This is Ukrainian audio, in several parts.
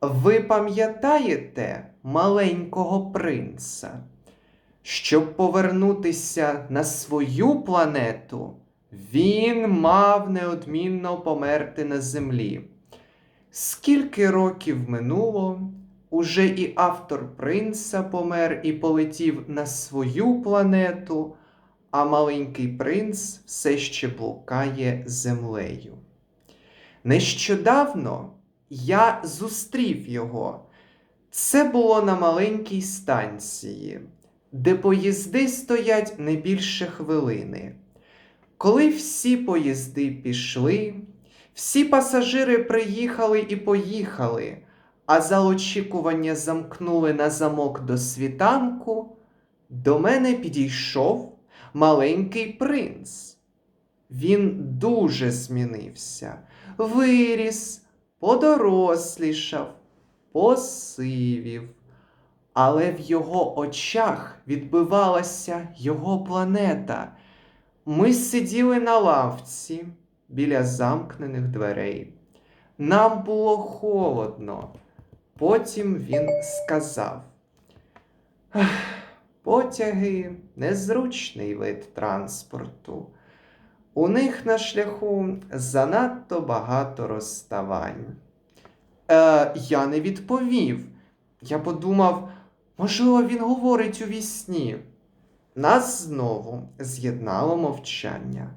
Ви пам'ятаєте маленького принца? Щоб повернутися на свою планету, він мав неодмінно померти на землі. Скільки років минуло, уже і автор принца помер і полетів на свою планету, а маленький принц все ще блукає землею. Нещодавно я зустрів його. Це було на маленькій станції, де поїзди стоять не більше хвилини. Коли всі поїзди пішли, всі пасажири приїхали і поїхали, а зал очікування замкнули на замок до світанку, до мене підійшов маленький принц. Він дуже змінився, виріс, подорослішав, посивів, але в його очах відбивалася його планета. Ми сиділи на лавці біля замкнених дверей. Нам було холодно. Потім він сказав: потяги незручний вид транспорту. У них на шляху занадто багато розставань. Е, я не відповів. Я подумав, можливо, він говорить у вісні. Нас знову з'єднало мовчання.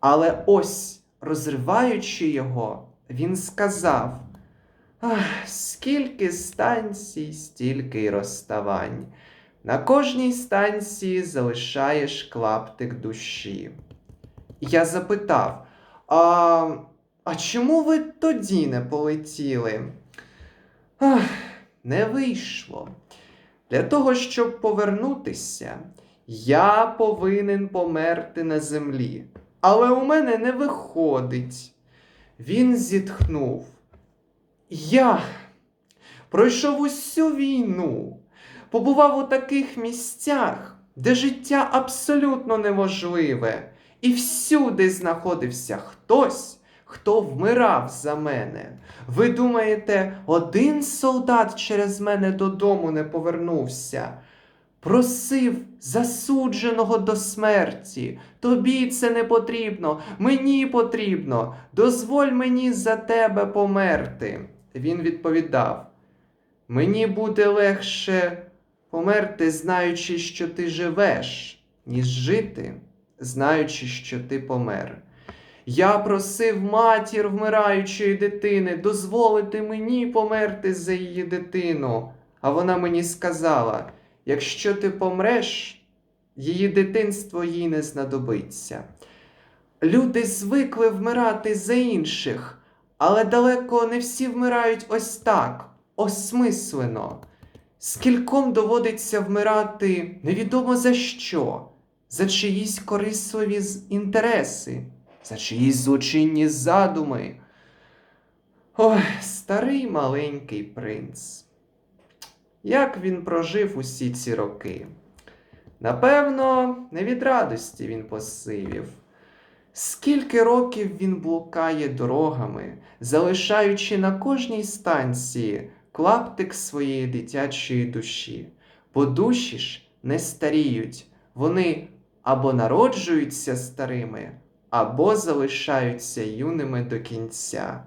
Але ось, розриваючи його, він сказав: Ах, скільки станцій, стільки й розставань. На кожній станції залишаєш клаптик душі. Я запитав: а, а чому ви тоді не полетіли? Ах, не вийшло. Для того, щоб повернутися, я повинен померти на землі. Але у мене не виходить. Він зітхнув. Я пройшов усю війну, побував у таких місцях, де життя абсолютно неможливе, і всюди знаходився хтось, хто вмирав за мене. Ви думаєте, один солдат через мене додому не повернувся? Просив засудженого до смерті. Тобі це не потрібно, мені потрібно. Дозволь мені за тебе померти. Він відповідав: Мені буде легше померти, знаючи, що ти живеш, ніж жити, знаючи, що ти помер. Я просив матір вмираючої дитини дозволити мені померти за її дитину. А вона мені сказала: якщо ти помреш, її дитинство їй не знадобиться. Люди звикли вмирати за інших, але далеко не всі вмирають ось так, осмислено. Скільком доводиться вмирати невідомо за що, за чиїсь корисливі інтереси, за чиїсь злочинні задуми. Ой, старий маленький принц. Як він прожив усі ці роки? Напевно, не від радості він посивів. Скільки років він блукає дорогами, залишаючи на кожній станції клаптик своєї дитячої душі. Бо душі ж не старіють, вони або народжуються старими, або залишаються юними до кінця.